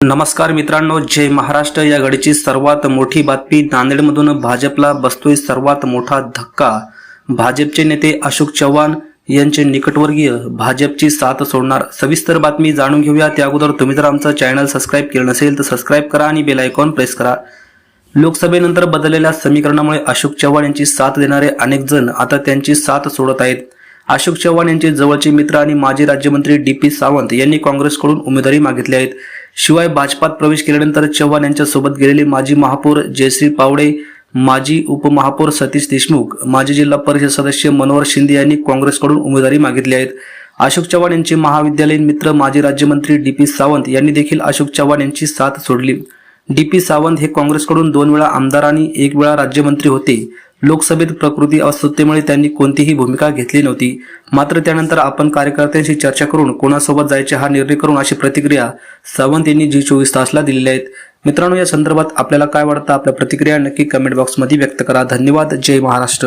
नमस्कार मित्रांनो जय महाराष्ट्र. या घडीची सर्वात मोठी बातमी नांदेडमधून भाजपला बसतोय सर्वात मोठा धक्का. भाजपचे नेते अशोक चव्हाण यांचे निकटवर्गीय भाजपची साथ सोडणार सविस्तर बातमी जाणून घेऊया. त्या अगोदर तुम्ही जर आमचं चॅनल सबस्क्राईब केलं नसेल तर सबस्क्राईब करा आणि बेल आयकॉन प्रेस करा. लोकसभेनंतर बदललेल्या समीकरणामुळे अशोक चव्हाण यांची साथ देणारे अनेक जण आता त्यांची साथ सोडत आहेत. अशोक चव्हाण यांचे जवळचे मित्र आणि माजी राज्यमंत्री डी पी सावंत यांनी काँग्रेसकडून उमेदवारी मागितली आहेत. शिवाय भाजपात प्रवेश केल्यानंतर चव्हाण यांच्यासोबत गेलेले माजी महापौर जयश्री पावडे माजी उपमहापौर सतीश देशमुख माजी जिल्हा परिषद सदस्य मनोहर शिंदे यांनी काँग्रेसकडून उमेदवारी मागितली आहेत. अशोक चव्हाण यांचे महाविद्यालयीन मित्र माजी राज्यमंत्री डी पी सावंत यांनी देखील अशोक चव्हाण यांची साथ सोडली. डी पी सावंत हे काँग्रेसकडून दोन वेळा आमदार आणि एक वेळा राज्यमंत्री होते. लोकसभेत प्रकृती अस्वस्थतेमुळे त्यांनी कोणतीही भूमिका घेतली नव्हती. मात्र त्यानंतर आपण कार्यकर्त्यांशी चर्चा करून कोणासोबत जायचे हा निर्णय करून अशी प्रतिक्रिया सावंत यांनी जी चोवीस तासला दिलेल्या आहेत. मित्रांनो या संदर्भात आपल्याला काय वाटतं? आपल्या प्रतिक्रिया नक्की कमेंट बॉक्समध्ये व्यक्त करा. धन्यवाद. जय महाराष्ट्र.